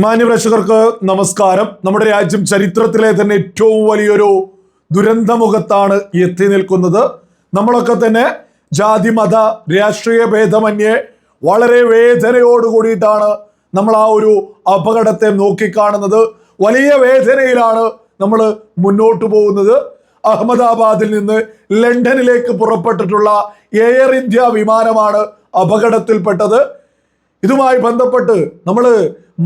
മാന്യപ്രേക്ഷകർക്ക് നമസ്കാരം. നമ്മുടെ രാജ്യം ചരിത്രത്തിലെ തന്നെ ഏറ്റവും വലിയൊരു ദുരന്തമുഖത്താണ് എത്തി നിൽക്കുന്നത്. നമ്മളൊക്കെ തന്നെ ജാതി മത രാഷ്ട്രീയ ഭേദമന്യേ വളരെ വേദനയോട് കൂടിയിട്ടാണ് നമ്മൾ ആ ഒരു അപകടത്തെ നോക്കിക്കാണുന്നത്. വലിയ വേദനയിലാണ് നമ്മൾ മുന്നോട്ട് പോകുന്നത്. അഹമ്മദാബാദിൽ നിന്ന് ലണ്ടനിലേക്ക് പുറപ്പെട്ടിട്ടുള്ള എയർ ഇന്ത്യ വിമാനമാണ് അപകടത്തിൽപ്പെട്ടത്. ഇതുമായി ബന്ധപ്പെട്ട് നമ്മൾ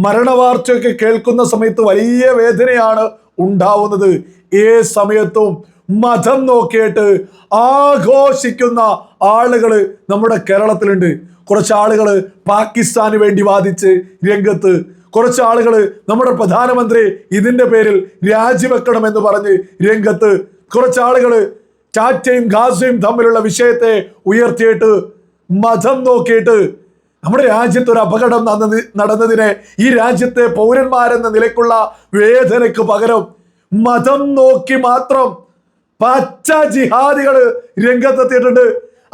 മരണവാർത്തയൊക്കെ കേൾക്കുന്ന സമയത്ത് വലിയ വേദനയാണ് ഉണ്ടാവുന്നത്. ഏ സമയത്തും മതം നോക്കിയിട്ട് ആഘോഷിക്കുന്ന ആളുകൾ നമ്മുടെ കേരളത്തിലുണ്ട്. കുറച്ച് ആളുകൾ പാകിസ്ഥാന് വേണ്ടി വാദിച്ച് രംഗത്ത്. കുറച്ച് ആളുകൾ നമ്മുടെ പ്രധാനമന്ത്രി ഇതിന്റെ പേരിൽ രാജിവെക്കണമെന്ന് പറഞ്ഞ് രംഗത്ത്. കുറച്ച് ആളുകൾ ചാറ്റയും ഗാസയും തമ്മിലുള്ള വിഷയത്തെ ഉയർത്തിയിട്ട് മതം നോക്കിയിട്ട് നമ്മുടെ രാജ്യത്ത് ഒരു അപകടം നടന്നത് നടന്നതിനെ ഈ രാജ്യത്തെ പൗരന്മാരെന്ന നിലക്കുള്ള വേദനയ്ക്ക് പകരം മതം നോക്കി മാത്രം പച്ച ജിഹാദികൾ രംഗത്തെത്തിയിട്ടുണ്ട്.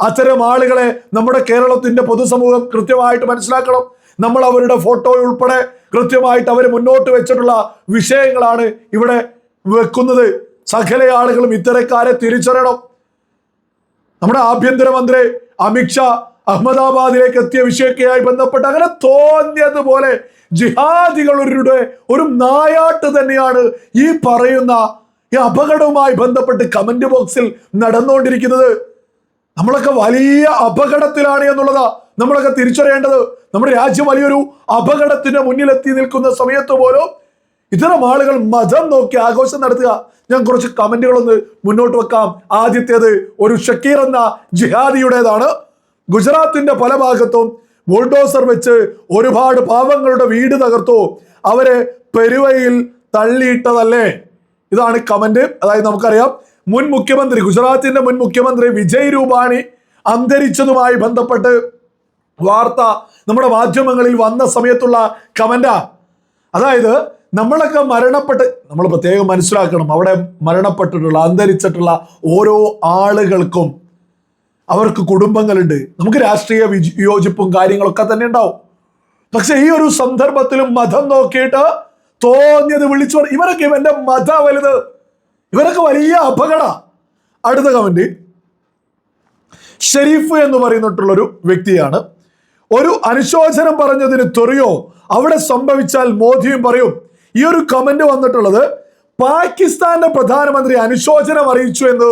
അത്തരം ആളുകളെ നമ്മുടെ കേരളത്തിന്റെ പൊതുസമൂഹം കൃത്യമായിട്ട് മനസ്സിലാക്കണം. നമ്മൾ അവരുടെ ഫോട്ടോ ഉൾപ്പെടെ കൃത്യമായിട്ട് അവർ മുന്നോട്ട് വെച്ചിട്ടുള്ള വിഷയങ്ങളാണ് ഇവിടെ വെക്കുന്നത്. സകല ആളുകളും ഇത്തരക്കാരെ തിരിച്ചറിയണം. നമ്മുടെ ആഭ്യന്തരമന്ത്രി അമിത്ഷാ അഹമ്മദാബാദിലേക്ക് എത്തിയ വിഷയക്കെയായി ബന്ധപ്പെട്ട് അങ്ങനെ തോന്നിയതുപോലെ ജിഹാദികളുടെ ഒരു നായാട്ട് തന്നെയാണ് ഈ പറയുന്ന ഈ അപകടവുമായി ബന്ധപ്പെട്ട് കമന്റ് ബോക്സിൽ നടന്നുകൊണ്ടിരിക്കുന്നത്. നമ്മളൊക്കെ വലിയ അപകടത്തിലാണ് എന്നുള്ളതാ നമ്മളൊക്കെ തിരിച്ചറിയേണ്ടത്. നമ്മുടെ രാജ്യം വലിയൊരു അപകടത്തിന്റെ മുന്നിലെത്തി നിൽക്കുന്ന സമയത്ത് പോലും ഇത്തരം ആളുകൾ മതം നോക്കി ആഘോഷം നടത്തുക. ഞാൻ കുറച്ച് കമന്റുകളൊന്ന് മുന്നോട്ട് വെക്കാം. ആദ്യത്തേത് ഒരു ഷക്കീർ എന്ന ജിഹാദിയുടേതാണ്. ഗുജറാത്തിന്റെ പല ഭാഗത്തും ബുൾഡോസർ വെച്ച് ഒരുപാട് പാവങ്ങളുടെ വീട് തകർത്തു. അവരെ പെരുവയിൽ തള്ളിയിട്ടതല്ലേ? ഇതാണ് കമന്റ് അതായത് നമുക്കറിയാം മുൻ മുഖ്യമന്ത്രി ഗുജറാത്തിന്റെ മുൻ മുഖ്യമന്ത്രി വിജയ് രൂപാണി അന്തരിച്ചതുമായി ബന്ധപ്പെട്ട് വാർത്ത നമ്മുടെ മാധ്യമങ്ങളിൽ വന്ന സമയത്തുള്ള കമന്റാ അതായത് നമ്മളൊക്കെ മരണപ്പെട്ട് നമ്മൾ പ്രത്യേകം മനസ്സിലാക്കണം അവിടെ മരണപ്പെട്ടിട്ടുള്ള അന്തരിച്ചിട്ടുള്ള ഓരോ ആളുകൾക്കും അവർക്ക് കുടുംബങ്ങളുണ്ട്. നമുക്ക് രാഷ്ട്രീയ വിയോജിപ്പും കാര്യങ്ങളൊക്കെ തന്നെ ഉണ്ടാവും. പക്ഷെ ഈ ഒരു സന്ദർഭത്തിലും മതം നോക്കിയിട്ട് തോന്നിയത് വിളിച്ചു ഇവരൊക്കെ ഇവന്റെ മത വലുത്. ഇവരൊക്കെ വലിയ അപകട. അടുത്ത കമന്റ് ഷെരീഫ് എന്ന് പറയുന്നിട്ടുള്ളൊരു വ്യക്തിയാണ്. ഒരു അനുശോചനം പറഞ്ഞതിന് തെറിയോ അവിടെ സംഭവിച്ചാൽ മോദിയും പറയും. ഈ ഒരു കമന്റ് വന്നിട്ടുള്ളത് പാകിസ്ഥാന്റെ പ്രധാനമന്ത്രി അനുശോചനം അറിയിച്ചു എന്ന്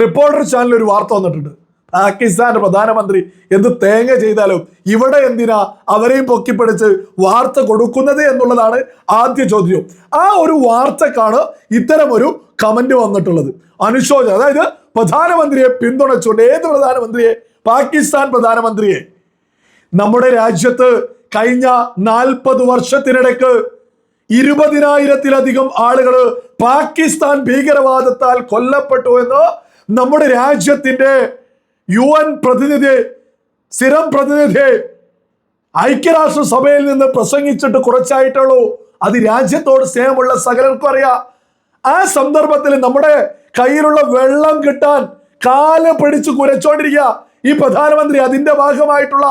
റിപ്പോർട്ടർ ചാനലിൽ ഒരു വാർത്ത വന്നിട്ടുണ്ട്. പാകിസ്ഥാന്റെ പ്രധാനമന്ത്രി എന്ത് തേങ്ങ ചെയ്താലും ഇവിടെ എന്തിനാ അവരെയും പൊക്കിപ്പിടിച്ച് വാർത്ത കൊടുക്കുന്നത് എന്നുള്ളതാണ് ആദ്യ ചോദ്യം. ആ ഒരു വാർത്തക്കാണ് ഇത്തരം ഒരു കമന്റ് വന്നിട്ടുള്ളത്. അനുശോചനം അതായത് പ്രധാനമന്ത്രിയെ പിന്തുണച്ചുകൊണ്ട് ഏത് പ്രധാനമന്ത്രിയെ? പാകിസ്ഥാൻ പ്രധാനമന്ത്രിയെ. നമ്മുടെ രാജ്യത്ത് കഴിഞ്ഞ നാൽപ്പത് വർഷത്തിനിടയ്ക്ക് ഇരുപതിനായിരത്തിലധികം ആളുകൾ പാകിസ്ഥാൻ ഭീകരവാദത്താൽ കൊല്ലപ്പെട്ടു എന്ന് നമ്മുടെ രാജ്യത്തിന്റെ യു എൻ പ്രതിനിധി സ്ഥിരം പ്രതിനിധി ഐക്യരാഷ്ട്ര സഭയിൽ നിന്ന് പ്രസംഗിച്ചിട്ട് കുറച്ചായിട്ടുള്ളൂ അത് രാജ്യത്തോട് സ്നേഹമുള്ള സകലർക്കും അറിയാം. ആ സന്ദർഭത്തിൽ നമ്മുടെ കയ്യിലുള്ള വെള്ളം കിട്ടാൻ കാൽ പിടിച്ച് കുരച്ചോണ്ടിരിക്കുക. ഈ പ്രധാനമന്ത്രി അതിന്റെ ഭാഗമായിട്ടുള്ള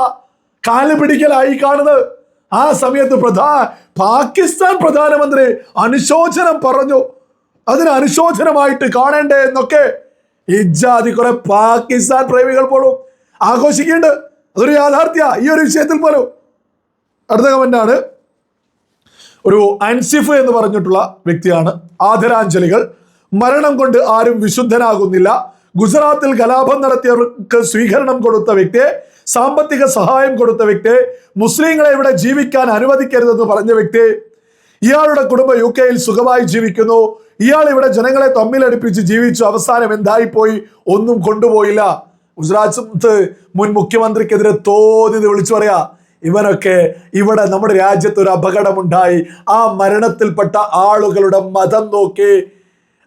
കാൽ പിടിക്കലായി കാണുന്നത്. ആ സമയത്ത് പ്രധാ പാകിസ്ഥാൻ പ്രധാനമന്ത്രി അനുശോചനം പറഞ്ഞു. അതിന് അനുശോചനമായിട്ട് കാണേണ്ടേ എന്നൊക്കെ ഇജാതി കുറെ പാകിസ്ഥാൻ പ്രേമികൾ പോലും ആഘോഷിക്കുന്നുണ്ട്. അതൊരു യാഥാർത്ഥ്യ. ഈ ഒരു വിഷയത്തിൽ പോലും. അടുത്ത കമന്റാണ് ഒരു അൻസിഫ് എന്ന് പറഞ്ഞിട്ടുള്ള വ്യക്തിയാണ്. ആദരാഞ്ജലികൾ. മരണം കൊണ്ട് ആരും വിശുദ്ധനാകുന്നില്ല. ഗുജറാത്തിൽ കലാപം നടത്തിയവർക്ക് സ്വീകരണം കൊടുത്ത വ്യക്തിയെ സാമ്പത്തിക സഹായം കൊടുത്ത വ്യക്തിയെ മുസ്ലിങ്ങളെ ഇവിടെ ജീവിക്കാൻ അനുവദിക്കരുതെന്ന് പറഞ്ഞ വ്യക്തി ഇയാളുടെ കുടുംബം യു കെയിൽ സുഖമായി ജീവിക്കുന്നു. ഇയാൾ ഇവിടെ ജനങ്ങളെ തമ്മിലടിപ്പിച്ച് ജീവിച്ചു. അവസാനം എന്തായിപ്പോയി? ഒന്നും കൊണ്ടുപോയില്ല. ഗുജറാത്ത് മുൻ മുഖ്യമന്ത്രിക്കെതിരെ തോന്നിയത് വിളിച്ചു പറയാ. ഇവനൊക്കെ ഇവിടെ നമ്മുടെ രാജ്യത്ത് ഒരു അപകടമുണ്ടായി. ആ മരണത്തിൽപ്പെട്ട ആളുകളുടെ മതം നോക്കി.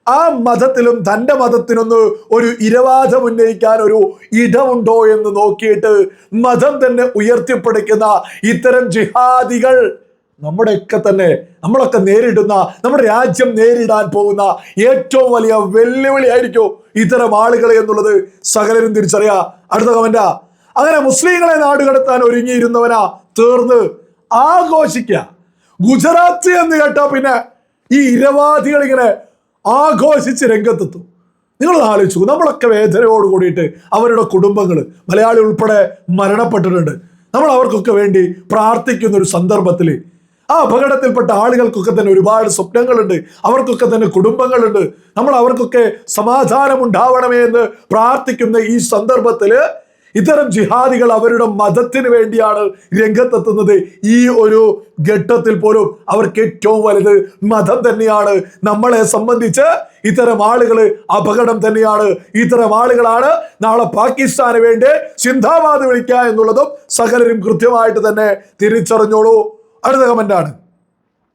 ആ മതത്തിലും തന്റെ മതത്തിനൊന്ന് ഒരു ഇരവാദം ഉന്നയിക്കാൻ ഒരു ഇടമുണ്ടോ എന്ന് നോക്കിയിട്ട് മതം തന്നെ ഉയർത്തിപ്പിടിക്കുന്ന ഇത്തരം ജിഹാദികൾ നമ്മുടെയൊക്കെ തന്നെ നമ്മളൊക്കെ നേരിടുന്ന നമ്മുടെ രാജ്യം നേരിടാൻ പോകുന്ന ഏറ്റവും വലിയ വെല്ലുവിളി ആയിരിക്കും ഇത്തരം ആളുകൾ എന്നുള്ളത് സകലരും തിരിച്ചറിയാ. അടുത്ത കമന്റാ അങ്ങനെ മുസ്ലിങ്ങളെ നാടുകടത്താൻ ഒരുങ്ങിയിരുന്നവനാ തീർന്ന് ആഘോഷിക്കുക ഗുജറാത്ത് എന്ന് കേട്ടാ പിന്നെ ഈ ഇരവാദികൾ ഇങ്ങനെ ആഘോഷിച്ച് രംഗത്തെത്തും. നിങ്ങൾ ആലോചിച്ചു നമ്മളൊക്കെ വേദനയോട് കൂടിയിട്ട് അവരുടെ കുടുംബങ്ങൾ മലയാളി ഉൾപ്പെടെ മരണപ്പെട്ടിട്ടുണ്ട്. നമ്മൾ അവർക്കൊക്കെ വേണ്ടി പ്രാർത്ഥിക്കുന്ന ഒരു സന്ദർഭത്തിൽ ആ അപകടത്തിൽപ്പെട്ട ആളുകൾക്കൊക്കെ തന്നെ ഒരുപാട് സ്വപ്നങ്ങളുണ്ട്. അവർക്കൊക്കെ തന്നെ കുടുംബങ്ങളുണ്ട്. നമ്മൾ അവർക്കൊക്കെ സമാധാനം ഉണ്ടാവണമേ എന്ന് പ്രാർത്ഥിക്കുന്ന ഈ സന്ദർഭത്തിൽ ഇത്തരം ജിഹാദികൾ അവരുടെ മതത്തിന് വേണ്ടിയാണ് രംഗത്തെത്തുന്നത്. ഈ ഒരു ഘട്ടത്തിൽ പോലും അവർക്ക് ഏറ്റവും വലുത് മതം തന്നെയാണ്. നമ്മളെ സംബന്ധിച്ച് ഇത്തരം ആളുകൾ അപകടം തന്നെയാണ്. ഇത്തരം ആളുകളാണ് നാളെ പാകിസ്ഥാന് വേണ്ടി സിന്ധാബാദ് വിളിക്കുക എന്നുള്ളതും സകലരും കൃത്യമായിട്ട് തന്നെ തിരിച്ചറിഞ്ഞോളൂ. അടുത്ത കമന്റാണ്.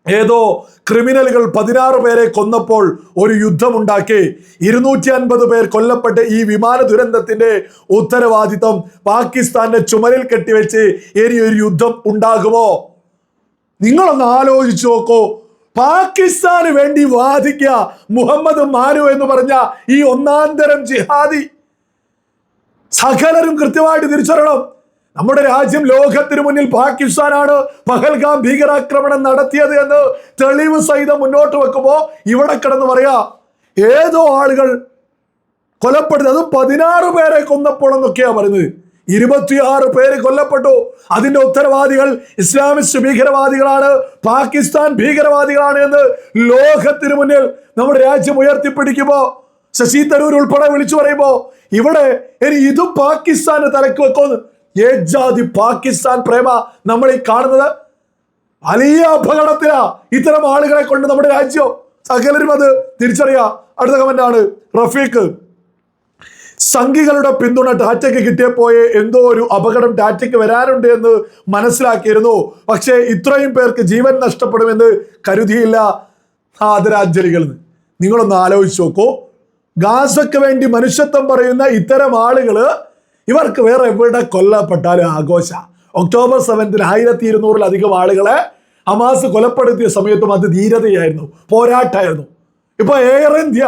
ഏതോ ക്രിമിനലുകൾ പതിനാറ് പേരെ കൊന്നപ്പോൾ ഒരു യുദ്ധമുണ്ടാക്കി. ഇരുന്നൂറ്റി അൻപത് പേർ കൊല്ലപ്പെട്ട ഈ വിമാന ദുരന്തത്തിന്റെ ഉത്തരവാദിത്തം പാകിസ്ഥാന്റെ ചുമലിൽ കെട്ടിവെച്ച് ഇനി ഒരു യുദ്ധം ഉണ്ടാകുമോ? നിങ്ങളൊന്ന് ആലോചിച്ചു നോക്കൂ. പാകിസ്ഥാന് വേണ്ടി വാദിക്കുക മുഹമ്മദ് മാനു എന്ന് പറഞ്ഞ ഈ ഒന്നാന്തരം ജിഹാദി. സകലരും കൃത്യമായിട്ട് തിരിച്ചറിയണം. നമ്മുടെ രാജ്യം ലോകത്തിനു മുന്നിൽ പാകിസ്ഥാനാണ് പഹൽഗാം ഭീകരാക്രമണം നടത്തിയത് എന്ന് തെളിവ് സഹിതം മുന്നോട്ട് വെക്കുമ്പോൾ ഇവിടെ കിടന്ന് പറയാ ഏതോ ആളുകൾ കൊലപ്പെടുന്നത് അതും പതിനാറ് പേരെ കൊന്നപ്പോൾ എന്നൊക്കെയാണ് പറയുന്നത്. ഇരുപത്തിയാറ് പേര് കൊല്ലപ്പെട്ടു. അതിന്റെ ഉത്തരവാദികൾ ഇസ്ലാമിസ്റ്റ് ഭീകരവാദികളാണ് പാകിസ്ഥാൻ ഭീകരവാദികളാണ് എന്ന് ലോകത്തിനു മുന്നിൽ നമ്മുടെ രാജ്യം ഉയർത്തിപ്പിടിക്കുമ്പോൾ ശശി തരൂർ ഉൾപ്പെടെ വിളിച്ചു പറയുമ്പോ ഇവിടെ ഇനി ഇതും പാകിസ്ഥാന് തലക്ക് വെക്കോന്ന് ഏജാതി പാകിസ്ഥാൻ പ്രേമ നമ്മൾ ഈ കാണുന്നത്. വലിയ അപകടത്തിലാ ഇത്തരം ആളുകളെ കൊണ്ട് നമ്മുടെ രാജ്യം. സകലരും അത് തിരിച്ചറിയാ. അടുത്ത കമന്റ് ആണ് റഫീഖ്. സംഘികളുടെ പിന്തുണ ടാറ്റയ്ക്ക് കിട്ടിയപ്പോയെ എന്തോ ഒരു അപകടം ടാറ്റയ്ക്ക് വരാനുണ്ട് എന്ന് മനസ്സിലാക്കിയിരുന്നു. പക്ഷേ ഇത്രയും പേർക്ക് ജീവൻ നഷ്ടപ്പെടുമെന്ന് കരുതിയില്ല ആദരാഞ്ജലികൾ നിങ്ങളൊന്ന് ആലോചിച്ച് നോക്കൂ. ഗാസക്ക് വേണ്ടി മനുഷ്യത്വം പറയുന്ന ഇത്തരം ആളുകൾ ഇവർക്ക് വേറെ എവിടെ കൊല്ലപ്പെട്ടാലും ആഘോഷ. ഒക്ടോബർ സെവൻത്തിന് ആയിരത്തി ഇരുന്നൂറിലധികം ആളുകളെ ഹമാസ് കൊലപ്പെടുത്തിയ സമയത്തും അത് ധീരതയായിരുന്നു പോരാട്ടമായിരുന്നു. ഇപ്പൊ എയർ ഇന്ത്യ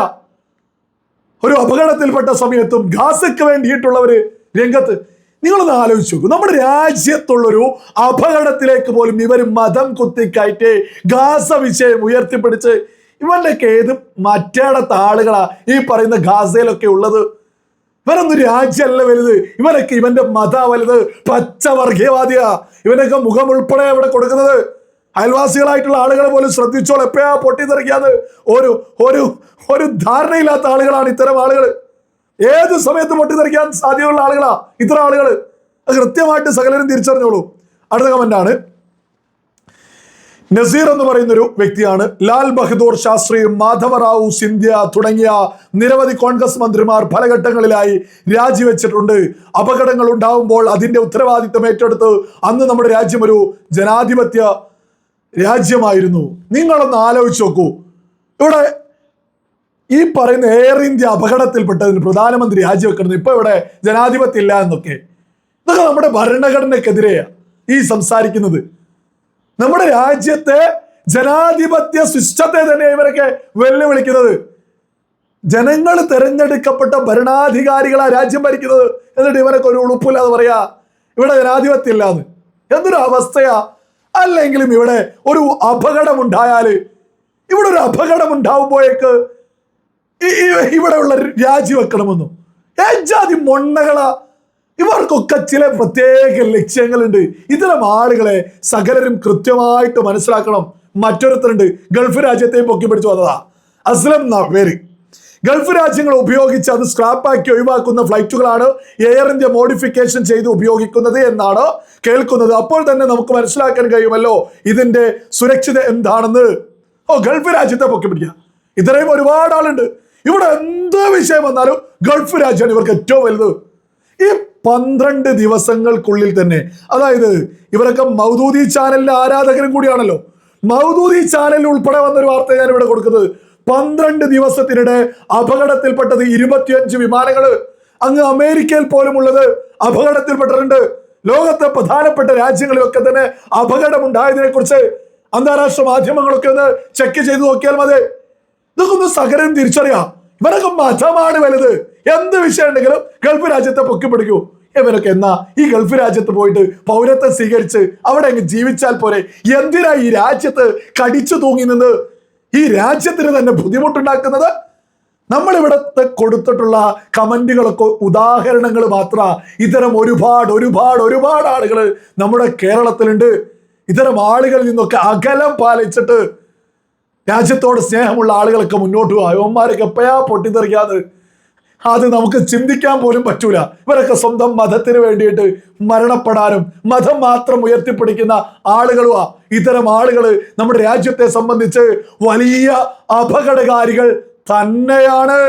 ഒരു അപകടത്തിൽപ്പെട്ട സമയത്തും ഗാസയ്ക്ക് വേണ്ടിയിട്ടുള്ളവര് രംഗത്ത് നിങ്ങളൊന്ന് ആലോചിച്ച് നോക്കൂ. നമ്മുടെ രാജ്യത്തുള്ളൊരു അപകടത്തിലേക്ക് പോലും ഇവർ മതം കുത്തിക്കയറ്റി ഗാസ വിഷയം ഉയർത്തിപ്പിടിച്ച് ഇവരുടെയൊക്കെ ഏത് മറ്റേടത്തെ ആളുകളാ ഈ പറയുന്ന ഗാസയിലൊക്കെ ഉള്ളത്? ഇവരൊന്നും രാജ്യമല്ല വലുത്. ഇവനൊക്കെ ഇവന്റെ മത വലുത്. പച്ചവർഗീയവാദിയ. ഇവനൊക്കെ മുഖം ഉൾപ്പെടെ ഇവിടെ കൊടുക്കുന്നത്. അയൽവാസികളായിട്ടുള്ള ആളുകളെ പോലും ശ്രദ്ധിച്ചോൾ എപ്പോഴാ പൊട്ടിത്തെറിക്കാത്? ഒരു ഒരു ഒരു ധാരണയില്ലാത്ത ആളുകളാണ് ഇത്തരം ആളുകൾ ഏത് സമയത്ത് പൊട്ടിത്തെറിക്കാൻ സാധ്യതയുള്ള ആളുകളാ ഇത്തരം ആളുകൾ കൃത്യമായിട്ട് സകലരും തിരിച്ചറിഞ്ഞോളൂ. അടുത്ത കമന്റാണ് നസീർ എന്ന് പറയുന്ന ഒരു വ്യക്തിയാണ്. ലാൽ ബഹദൂർ ശാസ്ത്രി മാധവറാവു സിന്ധ്യ തുടങ്ങിയ നിരവധി കോൺഗ്രസ് മന്ത്രിമാർ പല ഘട്ടങ്ങളിലായി രാജിവെച്ചിട്ടുണ്ട്. അപകടങ്ങൾ ഉണ്ടാവുമ്പോൾ അതിന്റെ ഉത്തരവാദിത്തം ഏറ്റെടുത്ത് അന്ന് നമ്മുടെ രാജ്യം ഒരു ജനാധിപത്യ രാജ്യമായിരുന്നു. നിങ്ങളൊന്ന് ആലോചിച്ച് നോക്കൂ. ഇവിടെ ഈ പറയുന്ന എയർ ഇന്ത്യ അപകടത്തിൽപ്പെട്ടതിന് പ്രധാനമന്ത്രി രാജിവെക്കുന്നത് ഇപ്പൊ ഇവിടെ ജനാധിപത്യം ഇല്ല എന്നൊക്കെ. ഇതൊക്കെ നമ്മുടെ ഭരണഘടനക്കെതിരെയാണ് ഈ സംസാരിക്കുന്നത്. നമ്മുടെ രാജ്യത്തെ ജനാധിപത്യ സിസ്റ്റത്തെ തന്നെ ഇവരൊക്കെ വെല്ലുവിളിക്കുന്നത്. ജനങ്ങൾ തിരഞ്ഞെടുക്കപ്പെട്ട ഭരണാധികാരികളാ രാജ്യം ഭരിക്കുന്നത്. എന്നിട്ട് ഇവരൊക്കെ ഒരു ഉളുപ്പില്ലാതെ പറയാ ഇവിടെ ജനാധിപത്യം ഇല്ലാന്ന് എന്തൊരു അവസ്ഥയാ? അല്ലെങ്കിലും ഇവിടെ ഒരു അപകടം ഉണ്ടായാൽ ഇവിടെ ഒരു അപകടം ഉണ്ടാവുമ്പോഴേക്ക് ഈ- ഈ- ഇവിടെയുള്ള രാജിവെക്കണമെന്നും. ഏജാതി മൊണ്ണകളാ ഇവർക്കൊക്കെ ചില പ്രത്യേക ലക്ഷ്യങ്ങളുണ്ട്. ഇത്തരം ആളുകളെ സകലരും കൃത്യമായിട്ട് മനസ്സിലാക്കണം. മറ്റൊരുത്തരുണ്ട്. ഗൾഫ് രാജ്യത്തെയും പൊക്കി പിടിച്ചു വന്നതാ. അസ്ലം എന്നാ പേര്. ഗൾഫ് രാജ്യങ്ങൾ ഉപയോഗിച്ച് അത് സ്ക്രാപ്പാക്കി ഒഴിവാക്കുന്ന ഫ്ലൈറ്റുകളാണ് എയർ ഇന്ത്യ മോഡിഫിക്കേഷൻ ചെയ്ത് ഉപയോഗിക്കുന്നത് എന്നാണ് കേൾക്കുന്നത്. അപ്പോൾ തന്നെ നമുക്ക് മനസ്സിലാക്കാൻ കഴിയുമല്ലോ ഇതിന്റെ സുരക്ഷിത എന്താണെന്ന്. ഓ ഗൾഫ് രാജ്യത്തെ പൊക്കി പിടിക്കുക. ഇത്രയും ഒരുപാട് ആളുണ്ട്. ഇവിടെ എന്ത് വിഷയം വന്നാലും ഗൾഫ് രാജ്യമാണ് ഇവർക്ക് ഏറ്റവും വലുത്. ഈ പന്ത്രണ്ട് ദിവസങ്ങൾക്കുള്ളിൽ തന്നെ. അതായത് ഇവരൊക്കെ മൗദൂദി ചാനലിന്റെ ആരാധകരും കൂടിയാണല്ലോ. മൗദൂദി ചാനലിൽ ഉൾപ്പെടെ വന്നൊരു വാർത്ത ഞാൻ ഇവിടെ കൊടുക്കുന്നത്. പന്ത്രണ്ട് ദിവസത്തിനിടെ അപകടത്തിൽപ്പെട്ടത് ഇരുപത്തിയഞ്ച് വിമാനങ്ങൾ അങ്ങ് അമേരിക്കയിൽ പോലും ഉള്ളത് അപകടത്തിൽപ്പെട്ടിട്ടുണ്ട്. ലോകത്തെ പ്രധാനപ്പെട്ട രാജ്യങ്ങളിലൊക്കെ തന്നെ അപകടമുണ്ടായതിനെ കുറിച്ച് അന്താരാഷ്ട്ര മാധ്യമങ്ങളൊക്കെ ഒന്ന് ചെക്ക് ചെയ്ത് നോക്കിയാൽ മതി. ഇതൊക്കെ ഒന്ന് സകലം തിരിച്ചറിയാം. ഇവരൊക്കെ മതമാണ് വലുത്. എന്ത് വിഷയം ഉണ്ടെങ്കിലും ഗൾഫ് രാജ്യത്തെ പൊക്കി പിടിക്കൂ ഇവരൊക്കെ എന്നാ ഈ ഗൾഫ് രാജ്യത്ത് പോയിട്ട് പൗരത്വം സ്വീകരിച്ച് അവിടെ അങ്ങ് ജീവിച്ചാൽ പോരെ. എന്തിനാ ഈ രാജ്യത്ത് കടിച്ചു തൂങ്ങി നിന്ന് ഈ രാജ്യത്തിന് തന്നെ ബുദ്ധിമുട്ടുണ്ടാക്കുന്നത്? നമ്മളിവിടെ കൊടുത്തിട്ടുള്ള കമന്റുകളൊക്കെ ഉദാഹരണങ്ങൾ മാത്ര. ഇത്തരം ഒരുപാട് ഒരുപാട് ഒരുപാട് ആളുകൾ നമ്മുടെ കേരളത്തിലുണ്ട്. ഇത്തരം ആളുകളിൽ നിന്നൊക്കെ അകലം പാലിച്ചിട്ട് രാജ്യത്തോട് സ്നേഹമുള്ള ആളുകളൊക്കെ മുന്നോട്ട് പോകും അവന്മാരൊക്കെ എപ്പോഴാ പൊട്ടിത്തെറിക്കാതെ അത് നമുക്ക് ചിന്തിക്കാൻ പോലും പറ്റൂല. ഇവരൊക്കെ സ്വന്തം മതത്തിന് വേണ്ടിയിട്ട് മരണപ്പെടാനും മതം മാത്രം ഉയർത്തിപ്പിടിക്കുന്ന ആളുകളുമാ ഇത്തരം ആളുകൾ നമ്മുടെ രാജ്യത്തെ സംബന്ധിച്ച് വലിയ അപകടകാരികൾ തന്നെയാണ്.